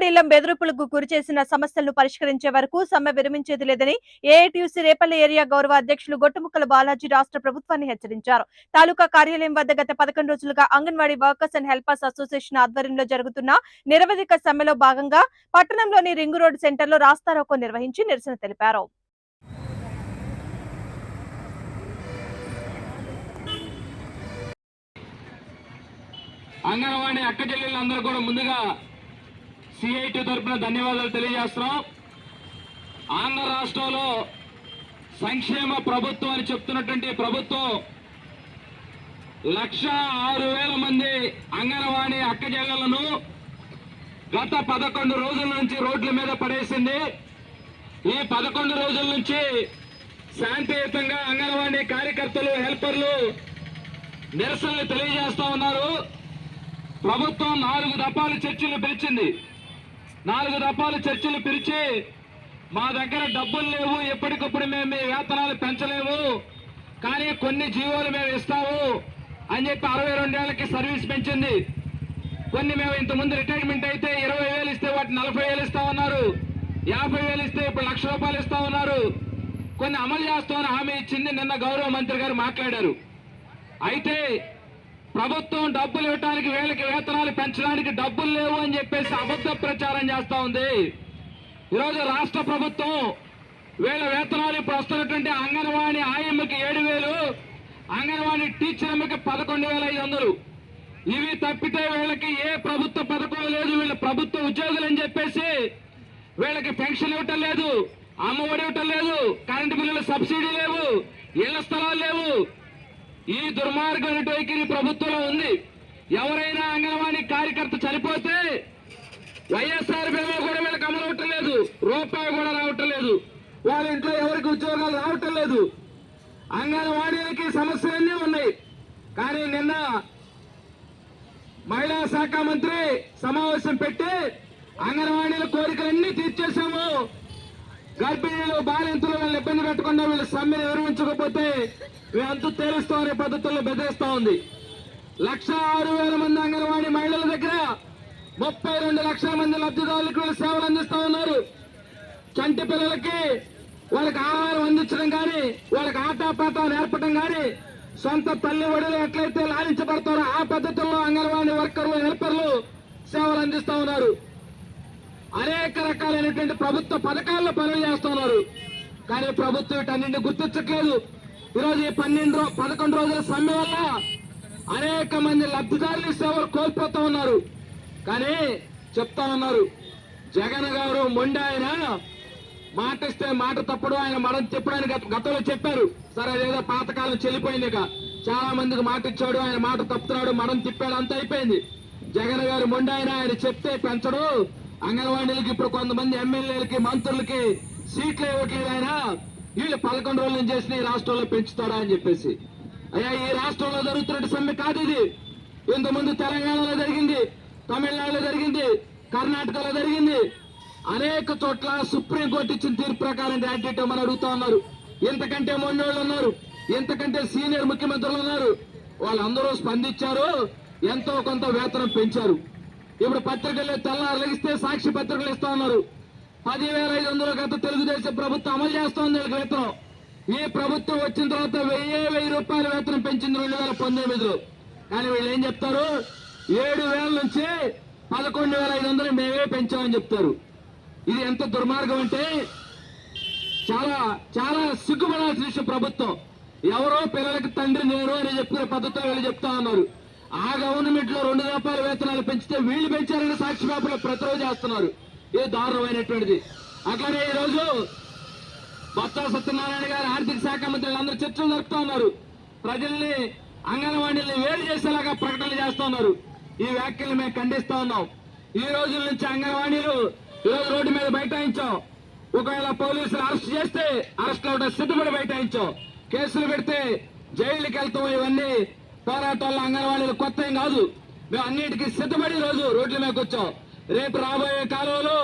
అంగన్వాడీల బెదిరింపులకు గురి చేసిన సమస్యలను పరిష్కరించే వరకు సమ్మె విరమించేది లేదని ఏఐటీయూసీ రేపల్లి ఏరియా గౌరవ అధ్యక్షులు గొట్టుముక్కల బాలాజీ రాష్ట్ర ప్రభుత్వాన్ని హెచ్చరించారు. తాలూకా కార్యాలయం వద్ద గత పదకొండు రోజులుగా anganwadi workers and helpers association ఆధ్వర్యంలో జరుగుతున్న నిరవధిక సమ్మెలో భాగంగా పట్టణంలోని రింగు రోడ్ సెంటర్లో రాస్తారోకో నిర్వహించి నిరసన తెలిపారు. అంగన్వాడీ అక్క చెల్లెళ్ళందరూ కూడా ముందుగా సిఐటి తరఫున ధన్యవాదాలు తెలియజేస్తున్నాం. ఆంధ్ర రాష్ట్రంలో సంక్షేమ ప్రభుత్వం అని చెప్తున్నటువంటి ప్రభుత్వం లక్ష ఆరు వేల మంది అంగన్వాడీ అక్క గత పదకొండు రోజుల నుంచి రోడ్ల మీద పడేసింది. ఈ పదకొండు రోజుల నుంచి శాంతియుతంగా అంగన్వాడీ కార్యకర్తలు హెల్పర్లు నిరసనలు తెలియజేస్తా ఉన్నారు. ప్రభుత్వం నాలుగు దఫాలు చర్చలు పిలిచింది. నాలుగు దఫాలు చర్చలు పిలిచి మా దగ్గర డబ్బులు లేవు ఎప్పటికప్పుడు మేము మీ వేతనాలు పెంచలేము కానీ కొన్ని జీవోలు మేము ఇస్తాము అని చెప్పి అరవై రెండేళ్ళకి సర్వీస్ పెంచింది. కొన్ని మేము ఇంతకుముందు రిటైర్మెంట్ అయితే ఇరవై వేలు ఇస్తే వాటి నలభై వేలు ఇస్తా ఉన్నారు యాభై వేలు ఇస్తే ఇప్పుడు లక్ష రూపాయలు ఇస్తా ఉన్నారు. కొన్ని అమలు చేస్తామని హామీ ఇచ్చింది నిన్న గౌరవ మంత్రి గారు మాట్లాడారు. అయితే ప్రభుత్వం డబ్బులు ఇవ్వడానికి వీళ్ళకి వేతనాలు పెంచడానికి డబ్బులు లేవు అని చెప్పేసి అబద్ధ ప్రచారం చేస్తూ ఉంది. ఈరోజు రాష్ట్ర ప్రభుత్వం వీళ్ళ వేతనాలు ఇప్పుడు వస్తున్నటువంటి అంగన్వాడీ ఆయమ్మకి ఏడు వేలు అంగన్వాడీ టీచర్ అమ్మకి పదకొండు వేల ఐదు వందలు. ఇవి తప్పితే వీళ్ళకి ఏ ప్రభుత్వ పథకం లేదు వీళ్ళ ప్రభుత్వ ఉద్యోగులు అని చెప్పేసి వీళ్ళకి పెన్షన్ ఇవ్వటం లేదు అమ్మఒడి ఇవ్వటం లేదు కరెంటు బిల్లుల సబ్సిడీ లేవు ఇళ్ళ స్థలాలు లేవు ఈ దుర్మార్గం వైఖరి ప్రభుత్వంలో ఉంది. ఎవరైనా అంగన్వాడీ కార్యకర్త చనిపోతే వైఎస్ఆర్ బీమా కూడా వీళ్ళకి అమలు అవటం లేదు రూపాయి కూడా రావటం లేదు వాళ్ళ ఇంట్లో ఎవరికి ఉద్యోగాలు రావటం లేదు. అంగన్వాడీలకి సమస్యలన్నీ ఉన్నాయి. కానీ నిన్న మహిళా శాఖ మంత్రి సమావేశం పెట్టి అంగన్వాడీల కోరికలన్నీ తీర్చేశాము. గర్భిణీలు బాలింతలు వాళ్ళని ఇబ్బంది పెట్టకుండా వీళ్ళు సమ్మెను విరమించకపోతే మేమంతా తేలుస్తామనే పద్ధతుల్లో బెదిరిస్తా ఉంది. లక్ష ఆరు వేల మంది అంగన్వాడీ మహిళల దగ్గర ముప్పై రెండు లక్షల మంది లబ్ధిదారులకు వీళ్ళు సేవలు అందిస్తా ఉన్నారు. చంటి పిల్లలకి వాళ్ళకి ఆహారం అందించడం కానీ వాళ్ళకి ఆటపాట నేర్పడం కానీ సొంత తల్లి ఒడిలో ఎట్లయితే లాలించబడతారో ఆ పద్ధతుల్లో అంగన్వాడీ వర్కర్లు హెల్పర్లు సేవలు అందిస్తా ఉన్నారు. అనేక రకాలైనటువంటి ప్రభుత్వ పథకాల్లో పనులు చేస్తున్నారు. కానీ ప్రభుత్వం వీటన్నింటిని గుర్తించట్లేదు. ఈరోజు ఈ పన్నెండు రో- పదకొండు రోజుల సమ్మె వల్ల అనేక మంది లబ్ధిదారులు సేవలు కోల్పోతూ ఉన్నారు. కానీ చెప్తా ఉన్నారు జగన్ గారు మొండి ఆయన మాట ఇస్తే మాట తప్పుడు ఆయన మడం చెప్పడానికి గత- గతంలో చెప్పారు. సరే అదేదో పాతకాలం చెల్లిపోయింది ఇక. చాలా మందికి మాట ఇచ్చాడు ఆయన మాట తప్పుతున్నాడు మడం తిప్పాడు అంత అయిపోయింది. జగన్ గారు మొండి ఆయన ఆయన చెప్తే పెంచడు. అంగన్వాడీలకి ఇప్పుడు కొంతమంది ఎమ్మెల్యేలకి మంత్రులకి సీట్లు ఇవ్వట్లేదు ఆయన. వీళ్ళు పదకొండు రోజులు చేసిన ఈ రాష్ట్రంలో పెంచుతాడా అని చెప్పేసి. అయ్యా ఈ రాష్ట్రంలో జరుగుతున్న సమ్మె కాదు ఇది. ఇంతకుముందు తెలంగాణలో జరిగింది తమిళనాడులో జరిగింది కర్ణాటకలో జరిగింది. అనేక చోట్ల సుప్రీంకోర్టు ఇచ్చిన తీర్పు ప్రకారం గ్రాడ్యుయేట్ మనం అడుగుతా ఉన్నారు. ఇంతకంటే మొన్నోళ్ళు ఉన్నారు ఇంతకంటే సీనియర్ ముఖ్యమంత్రులు ఉన్నారు. వాళ్ళందరూ స్పందించారు ఎంతో కొంత వేతనం పెంచారు. ఇప్పుడు పత్రికలు తెల్లారు లెగిస్తే సాక్షి పత్రికలు ఇస్తా ఉన్నారు. పదివేల ఐదు వందల గత తెలుగుదేశం ప్రభుత్వం అమలు చేస్తోంది వీళ్ళకి వేతనం ఈ ప్రభుత్వం వచ్చిన తర్వాత వెయ్యి వెయ్యి రూపాయల వేతనం పెంచింది రెండు వేల పంతొమ్మిదిలో. కానీ వీళ్ళు ఏం చెప్తారు? ఏడు వేల నుంచి పదకొండు వేల ఐదు వందలు మేమే పెంచామని చెప్తారు. ఇది ఎంత దుర్మార్గం అంటే చాలా చాలా సిగ్గుపడాల్సిన విషయం ప్రభుత్వం. ఎవరో పిల్లలకి తండ్రి నేను అని చెప్పిన పద్ధతిలో వీళ్ళు చెప్తా ఉన్నారు. ఆ గవర్నమెంట్లో రెండు రూపాయల వేతనాలు పెంచితే వీళ్ళు పెంచారని సాక్షి పేపర్లో ప్రతిరోజు చేస్తున్నారు ఇది దారుణమైనటువంటిది. అట్లానే ఈ రోజు బొత్స సత్యనారాయణ గారు ఆర్థిక శాఖ మంత్రులు అందరూ చర్చలు జరుపుతా ఉన్నారు. ప్రజల్ని అంగన్వాడీల్ని వేరు చేసేలాగా ప్రకటనలు చేస్తూ ఉన్నారు. ఈ వ్యాఖ్యలు మేము ఖండిస్తా ఉన్నాం. ఈ రోజుల నుంచి అంగన్వాడీలు ఈరోజు రోజు రోడ్డు మీద బైఠాయించాం. ఒకవేళ పోలీసులు అరెస్ట్ చేస్తే అరెస్ట్ అవడం సిద్ధపడి బైఠాయించాం. కేసులు పెడితే జైలుకి వెళ్తాం ఇవన్నీ పోరాటాల్లో అంగన్వాడీలు కొత్త ఏం కాదు. మేము అన్నిటికీ సిద్ధపడి రోజు రోడ్ల మీదకి వచ్చాం. రేపు రాబోయే కాలంలో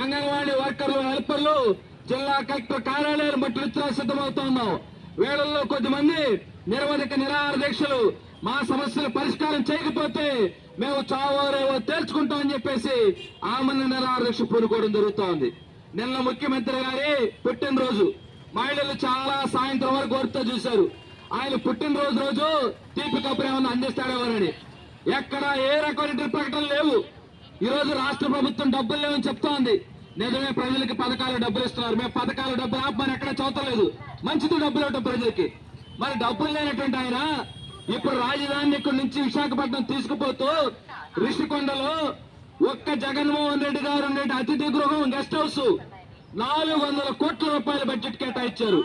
అంగన్వాడీ వర్కర్లు హెల్పర్లు జిల్లా కలెక్టర్ కార్యాలయాలు బట్టి ఇచ్చిన సిద్ధమవుతా ఉన్నాం. వేళల్లో కొద్దిమంది నిరవధిక నిరాహార దీక్షలు మా సమస్యలు పరిష్కారం చేయకపోతే మేము చావోరేవో తేల్చుకుంటామని చెప్పేసి ఆమెను నిరాదీక్ష పూనుకోవడం జరుగుతోంది. నిన్న ముఖ్యమంత్రి గారి పుట్టినరోజు. మహిళలు చాలా సాయంత్రం వరకు కోరుతూ చూశారు. ఆయన పుట్టినరోజు రోజు తీపి కప్పులు ఏమన్నా అందిస్తాడేవారని ఎక్కడ ఏ రకమైన ప్రకటన లేవు. ఈ రోజు రాష్ట్ర ప్రభుత్వం డబ్బులు లేవని చెప్తోంది. నిజమే ప్రజలకి పథకాలు డబ్బులు ఇస్తున్నారు. మేము పథకాలు డబ్బులు ఆపమని ఎక్కడ చదవలేదు మంచిది డబ్బులు ఇవ్వటం ప్రజలకి. మరి డబ్బులు లేనటువంటి ఆయన ఇప్పుడు రాజధాని ఇక్కడి నుంచి విశాఖపట్నం తీసుకుపోతూ రిషికొండలో ఒక్క జగన్మోహన్ రెడ్డి గారు ఉండే అతిథి గృహం గెస్ట్ హౌస్. నాలుగు వందల కోట్ల రూపాయల బడ్జెట్ కేటాయించారు.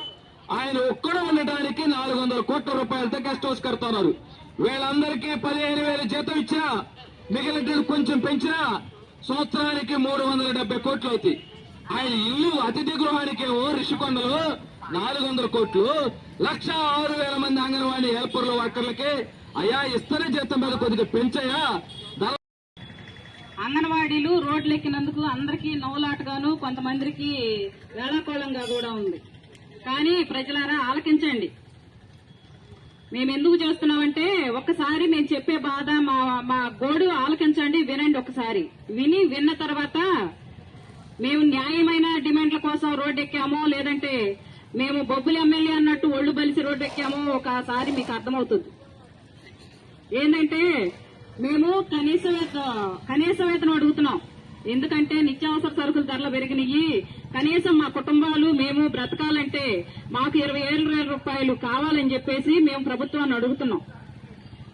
ఆయన ఒక్కడో ఉండటానికి వందల కోట్ల రూపాయలతో గెస్ట్ హౌస్ కడుతున్నారు. వీళ్ళందరికీ పదిహేను వేల జీతం ఇచ్చినా మిగిలిన కొంచెం పెంచినా సంవత్సరానికి మూడు వందల డెబ్బై కోట్లు అవుతాయి. ఆయన ఇల్లు అతిథి గృహానికేమో రిషికొండలో నాలుగు వందల కోట్లు లక్ష ఆరు వేల మంది అంగన్వాడీ హెల్పర్లు వర్కర్లకి అయ్యా ఇస్తనే జీతం మీద కొద్దిగా పెంచాయా అంగన్వాడీలు రోడ్లు ఎక్కినందుకు అందరికీ నవ్వులాటగాను కొంతమందికి వేళాకోళంగా కూడా ఉంది. కానీ ప్రజలారా ఆలకించండి. మేము ఎందుకు చేస్తున్నామంటే ఒక్కసారి మేము చెప్పే బాధ మా మా గోడు ఆలకించండి వినండి ఒకసారి విని విన్న తర్వాత మేము న్యాయమైన డిమాండ్ల కోసం రోడ్డు ఎక్కామో లేదంటే మేము బొబ్బులు ఎమ్మెల్యే అన్నట్టు ఒళ్ళు బలిసి రోడ్డు ఎక్కామో ఒకసారి మీకు అర్థమవుతుంది. ఏంటంటే మేము కనీస కనీస వేతనం అడుగుతున్నాం. ఎందుకంటే నిత్యావసర సరుకుల ధరలు పెరిగినాయి. కనీసం మా కుటుంబాలు మేము బ్రతకాలంటే మాకు ఇరవై ఏడు వేల రూపాయలు కావాలని చెప్పేసి మేము ప్రభుత్వాన్ని అడుగుతున్నాం.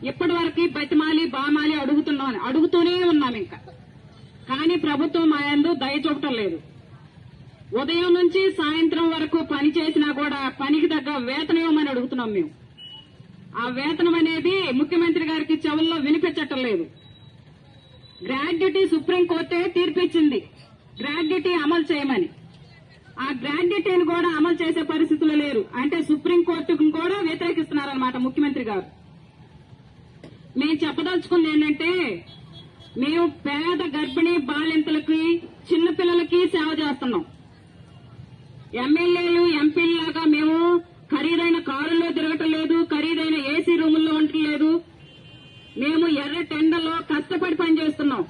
ఇప్పటి వరకు బతిమాలి బామాలి అడుగుతున్నాం అడుగుతూనే ఉన్నాం ఇంకా. కానీ ప్రభుత్వం మా యందు దయ చూపటం లేదు. ఉదయం నుంచి సాయంత్రం వరకు పని చేసినా కూడా పనికి తగ్గ వేతనం ఇవ్వమని అడుగుతున్నాం మేము. ఆ వేతనం అనేది ముఖ్యమంత్రి గారికి చెవుల్లో వినిపించటం లేదు. గ్రాడ్యుటీ సుప్రీంకోర్టే తీర్పిచ్చింది. గ్రాడ్యుటీ అమలు చేయమని. ఆ గ్రాండిటీని కూడా అమలు చేసే పరిస్థితులు లేరు. అంటే సుప్రీంకోర్టుకు కూడా వ్యతిరేకిస్తున్నారనమాట ముఖ్యమంత్రి గారు. మేము చెప్పదలుచుకుంది ఏంటంటే మేము పేద గర్భిణీ బాలింతలకి చిన్నపిల్లలకి సేవ చేస్తున్నాం. ఎమ్మెల్యేలు ఎంపీలాగా మేము ఖరీదైన కారుల్లో తిరగటం లేదు ఖరీదైన ఏసీ రూముల్లో ఉండటం లేదు. మేము ఎర్ర టెండల్లో కష్టపడి పనిచేస్తున్నాం.